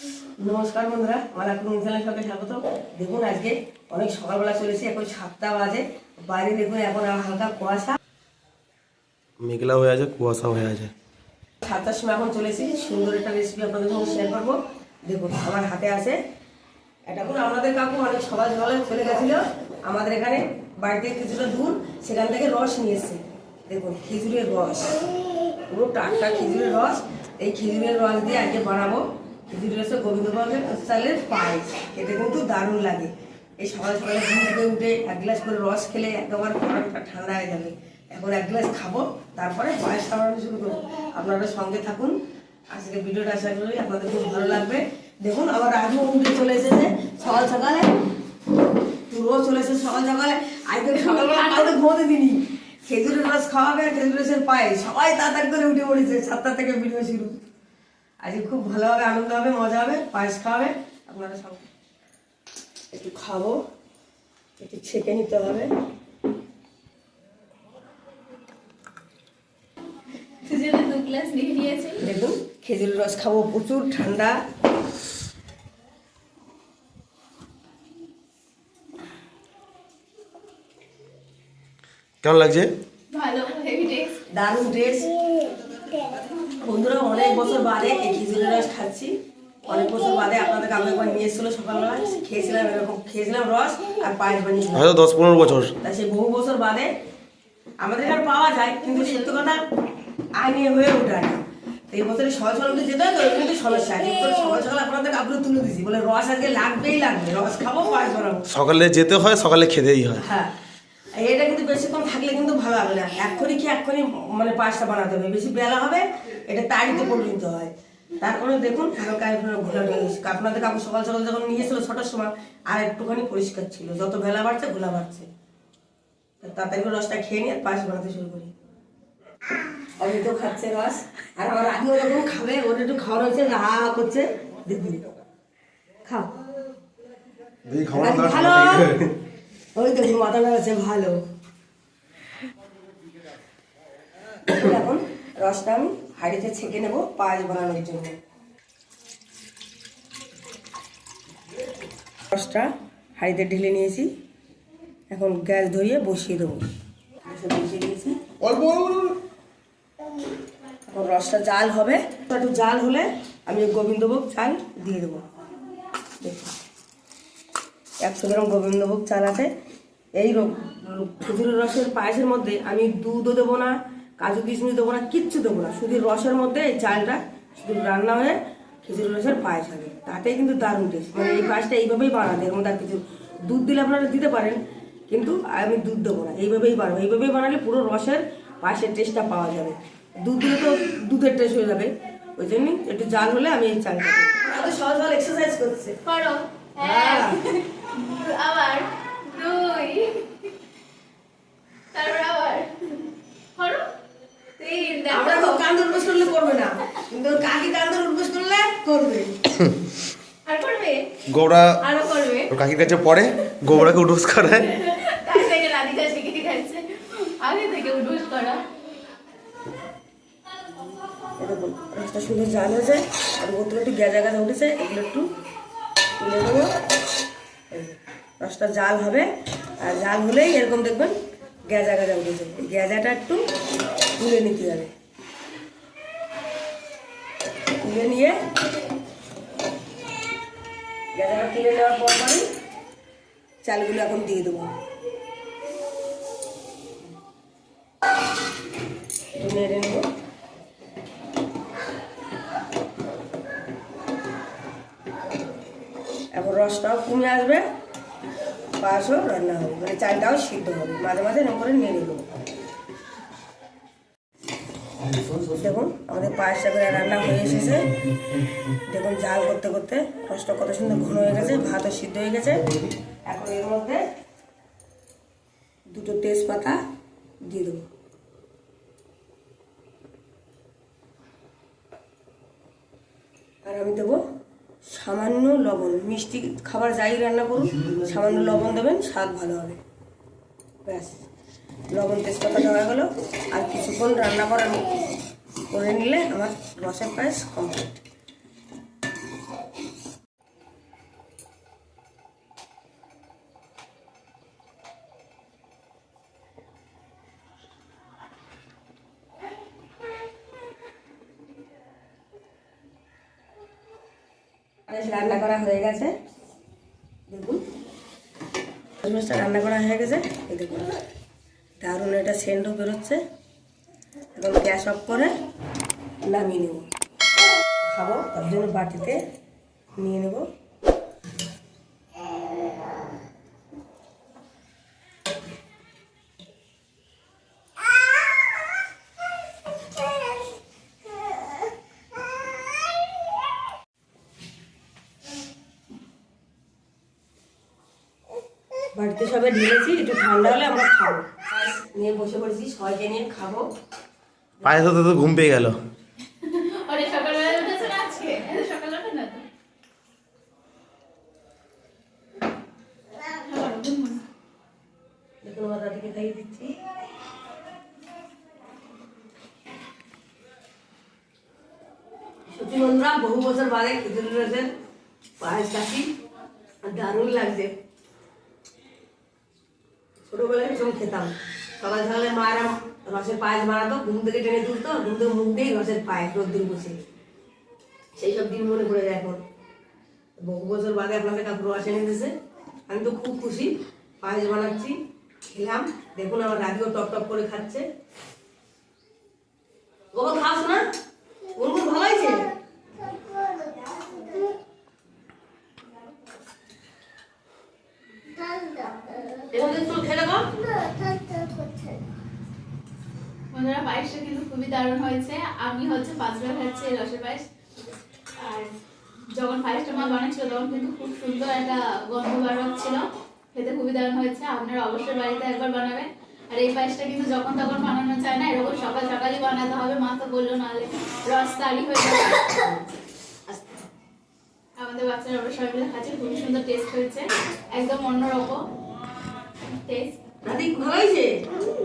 নমস্কার বন্ধুরা আমার এখন চ্যানেল সঙ্গে স্বাগত। দেখুন আজকে অনেক সকালবেলা চলেছি এখন সাতটা বাজে। বাইরে দেখুন এখন হালকা কুয়াশা। মেঘলা হয়ে আছে কুয়াশা হয়ে আছে। সাতটার সময় এখন চলেছি সুন্দর একটা রেসিপি আপনাদের সঙ্গে শেয়ার করব। দেখুন আমার হাতে আছে। এটা এখন আমাদের কাকু অনেক সকাল সকালে চলে গেছিল। আমাদের এখানে বাড়িতে কিছুটা দূর সেখান থেকে রস নিয়ে এসছে। দেখুন খেজুরের রস। পুরো টাটকা খেজুরের রস। এই খেজুরের রস দিয়ে আজকে বানাবো। খেজুরের গোবিন্দভোগের চালের পায়েস। খেতে কিন্তু দারুণ লাগে। এই সকাল সকালে ঘুম থেকে উঠে এক গ্লাস করে রস খেলে একেবারে গরমটা ঠান্ডা হয়ে যাবে। এখন এক গ্লাস খাব, তারপরে পায়েস খাওয়ানো শুরু করব। আপনারা সঙ্গে থাকুন। আজকে ভিডিওটা আশা করি আপনাদের খুব ভালো লাগবে। দেখুন, আবার আজও উঠে চলে এসেছে। সকাল সকালে তুইও চলে এসেছে সকাল সকালে। আজকে সকালবেলা কাউকে ঘুমোতে দিনি খেজুরের রস খাওয়াবে আর খেজুরের পায়ে সবাই তাড়াতাড়ি করে উঠে পড়েছে। সাতটা থেকে ভিডিও শুরু। আজকে খুব ভালো হবে আনন্দ হবে মজা হবে পায়েস খাওয়াবে। আপনারা সব একটু খাব একটু ছেঁকে নিতে হবে। দেখুন খেজুরের রস খাব প্রচুর ঠান্ডা। কেমন লাগছে? ভালো হেভি টেস্ট দারুণ ড্রেস বন্ধুরা অনেক বছর বাদে এই খেজুরের রস খাচ্ছি। অনেক বছর বাদে আপনাদের কাকু একবার নিয়ে এসেছিল সকালবেলা। খেয়েছিলাম এরকম খেয়েছিলাম রস আর পায়েস বানিয়েছিলাম হয়তো দশ পনেরো বছর। তাই সেই বহু বছর বাদে আমাদের এখানে পাওয়া যায় কিন্তু সত্যি কথা আইনি হয়ে ওঠে না। এই বছরে সকাল উঠে যেতে হয় তো কিন্তু সমস্যা করে সকাল সকাল আপনাদের কাপড়ে তুলে দিছি। বলে রস আজকে লাগবেই লাগবে রস খাব পায়েস বানাবো। সকালে যেতে হয় সকালে খেতেই হয়। হ্যাঁ এটা কিন্তু বেশিক্ষণ থাকলে কিন্তু ভালো হবে না। এক্ষুনি কি এক্ষুনি মানে পায়েসটা বানাতে হবে? বেশি বেলা হবে? এটা তাড়িতে পরিণত হয়। তারপরে দেখুন হালকা ঘোলা আপনাদের কাপড় সকাল সকাল যখন নিয়েছিল ছটার সময় আর একটুখানি পরিষ্কার ছিল। যত বেলা বাড়ছে ঘোলা বাড়ছে। তাড়াতাড়ি করে রসটা খেয়ে নিয়ে পায়েস বানাতে শুরু করি। অমিত খাচ্ছে রস। আর আমার আগেও যখন খাবে ওর একটু খাওয়ানো হচ্ছে হা করছে। দেখুন খাও। ভালো। ওই দেখুন মাথা ভালো। এখন রসটা আমি হাঁড়িতে ছেঁকে নেব পায়েস বানানোর জন্য। রসটা হাঁড়িতে ঢেলে নিয়েছি। এখন গ্যাস ধরিয়ে বসিয়ে দেবো। গ্যাসে বসিয়ে দিয়েছি। এখন রসটা জাল হবে। একটু জাল হলে আমি গোবিন্দভোগ চাল দিয়ে দেবো। দেখুন। একশো গ্রাম গোবিন্দভোগ চাল আছে। এই র- খেজুরের রসের পায়েসের মধ্যে আমি দুধও দেবো না। কাজু কিশমিশ দেবো না কিচ্ছু দেবো না। শুধু রসের মধ্যে এই চালটা শুধু রান্না হয়ে খেজুরের রসের পায়েস হবে। তাতেই কিন্তু দারুণ টেস্ট মানে এই পায়েসটা এইভাবেই বানাবে এর মধ্যে আর কিছু দুধ দিলে আপনারা দিতে পারেন কিন্তু আমি দুধ দেবো না। এইভাবেই বানাবো। এইভাবেই বানালে পুরো রসের পায়েসের টেস্টটা পাওয়া যাবে। দুধ দিলে তো দুধের টেস্ট হয়ে যাবে। ওই জন্যই একটু জাল হলে আমি এই চালটা দেবো। সহজ সহজ এক্সারসাইজ করছে। হ্যাঁ। এক আবার দুই তারপর আবার করো তিন আমরা তো দেখো কান্দর উঠবোস করলে করবে না কিন্তু ওর কাকি কান্দর উঠবোস করলে করবে আর করবে গৌড়া আরও করবে ওর কাকির কাছে পড়ে গৌড়াকে উঠোস করে তার থেকে রাধিকা শিখে গেছে। আগে থেকে উঠুস করা। এই দেখুন রসটা সুন্দর জাল হয়েছে আর বোতলে একটু গেজা গেজা উঠেছে এগুলো একটু তুলে দেবো রসটা জাল হবে। আর জাল হলেই এরকম দেখবেন গেজা গেজা উঠেছে। এই গেজাটা একটু তুলে নিতে হবে। তুলে নিয়ে গেজাটা তুলে নেওয়ার পর পরই চালগুলো এখন দিয়ে দেবো। নেড়ে নেব। এখন রসটাও কমে আসবে, পায়েসও রান্না হবে মানে চালটাও সিদ্ধ হবে, মাঝে মাঝে এরকম করে নেড়ে দেবো দেখুন, আমাদের পায়েসটা করে রান্না হয়ে এসেছে। দেখুন জাল করতে করতে রসটা কত সুন্দর ঘন হয়ে গেছে, ভাতও সিদ্ধ হয়ে গেছে। এখন এর মধ্যে দুটো তেজপাতা দিয়ে দেবো। আর আমি দেবো সামান্য লবণ। মিষ্টি খাবার যাই রান্না করুন সামান্য লবণ দেবেন, স্বাদ ভালো হবে। ব্যাস। লবণ তেজপাতা দেওয়া হলো আর কিছুক্ষণ রান্না করার করে নিলে আমার রসের পায়েস কমপ্লিট রান্না করা হয়ে গেছে। দেখুন। রান্না করা হয়ে গেছে। দেখুন। দারুণ এটা সেন্টও বেরোচ্ছে। এবং গ্যাস অফ করে নামিয়ে নেব। খাব, তার জন্য বাটিতে নিয়ে নেব। বাড়িতে সবে ঢেলেছি একটু ঠান্ডা হলে আমরা খাব। নিয়ে বসে পড়েছি সবাইকে নিয়ে খাব। পায়ে হতে তো ঘুম পেয়ে গেল। সত্যি বন্ধুরা বহু বছর বাদে খিচুড়ি রয়েছেন পায়েস কাশি আর দারুণ লাগছে। ছোটবেলায় ভীষণ খেতাম, সকাল সকালে মায়েরা রসের পায়েস বানাতো, ঘুম থেকে টেনে তুলতো, ঘুম থেকে মুখ দিয়ে রসের পায়েস রোদ্দুর বসে সেই সব দিন মনে পড়ে যায় এখন। বহু বছর বাদে আপনাদের কাপড় আসে নিতেছে আমি তো খুব খুশি। পায়েস বানাচ্ছি, খেলাম। দেখুন আমার রাধিও টপ টপ করে খাচ্ছে। গোবর খাস না গুনগুন ভালো হয়েছে? পায়েসটা কিন্তু খুবই দারুণ হয়েছে। আমি হচ্ছে পাঁচবার খাচ্ছি এই পায়েস। আর যখন পায়েসটা মা বানাচ্ছিল, তখন কিন্তু খুব সুন্দর একটা গন্ধ বার খেতে খুবই দারুণ হয়েছে। আপনারা অবশ্যই বাড়িতে একবার বানাবেন। আর এই পায়েসটা কিন্তু যখন তখন বানানো চায় না, এরকম সকাল সকালই বানাতে হবে। মা তো বলল নাহলে রস তাড়ি হয়ে যাবে। আমাদের বাচ্চারা ওরা সবাই খাচ্ছে, খুবই সুন্দর টেস্ট হয়েছে। একদম অন্যরকম। টেস্ট ভালো হয়েছে?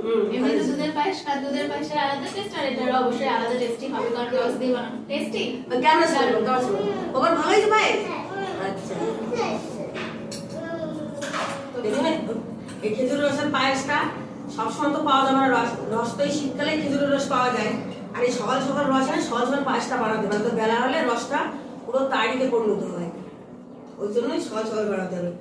হুম এমনি দুধের পায়েস আর দুধের পায়েসের আলাদা টেস্ট আর এটার অবশ্যই আলাদা টেস্টি হবে কারণ রস দিয়ে বানানো। টেস্টি কেমন আছে গোবর ভালো হয়েছে পায়েস? আচ্ছা। এই খেজুরের রসের পায়েসটা সবসময় তো পাওয়া যাবে না রস রস তো এই শীতকালে খেজুরের রস পাওয়া যায়। আর এই সকাল সকাল রস এনে সকাল সকাল পায়েসটা বানাতে হবে তো বেলা হলে রসটা পুরো তাড়িতে পরিণত হয়। ওই জন্যই সকাল সকাল বানাতে হবে।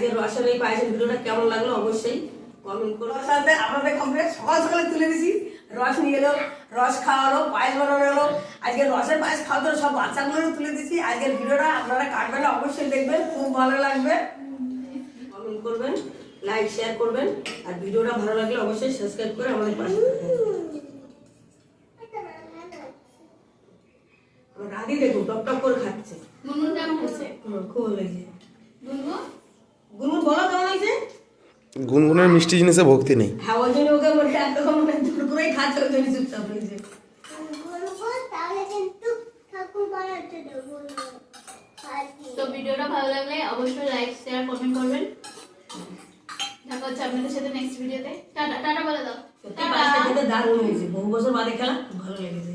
যে রসের এই পায়েসের ভিডিওটা কেমন লাগল অবশ্যই কমেন্ট করো। সাথে আপনাদের কমপ্লিট সকাল সকালে তুলে দিছি। রস নিয়ে এলো রস খাওয়ালো পায়েস বানানো এলো। আজকে রসের পায়েস খাওয়াতে সব বাচ্চাগুলো তুলে দিছি। আজকের ভিডিওটা আপনারা কাটবেন না, অবশ্যই দেখবেন খুব ভালো লাগবে। কমেন্ট করবেন লাইক শেয়ার করবেন। আর ভিডিওটা ভালো লাগলে অবশ্যই সাবস্ক্রাইব করে আমাদের পাশে থাকবেন। রাধি দেখুন টপ টপ করে খাচ্ছে। খুব ভালো লাগছে। গুনগুন বলো কেমন হয়েছে? গুনগুনের মিষ্টি জিনিসে ভক্তি নেই। হ্যাঁ ওই জন্য ওকে একদম মানে দূর করেই খাচ্ছে ওই জন্য চুপচাপ হয়েছে। তো ভিডিওটা ভালো লাগলে অবশ্যই লাইক শেয়ার কমেন্ট করবেন। দেখা হচ্ছে আপনাদের সাথে নেক্সট ভিডিওতে টাটা টাটা বলে দাও। সত্যি দারুণ হয়েছে। বহু বছর বাদে খেলা ভালো লেগেছে।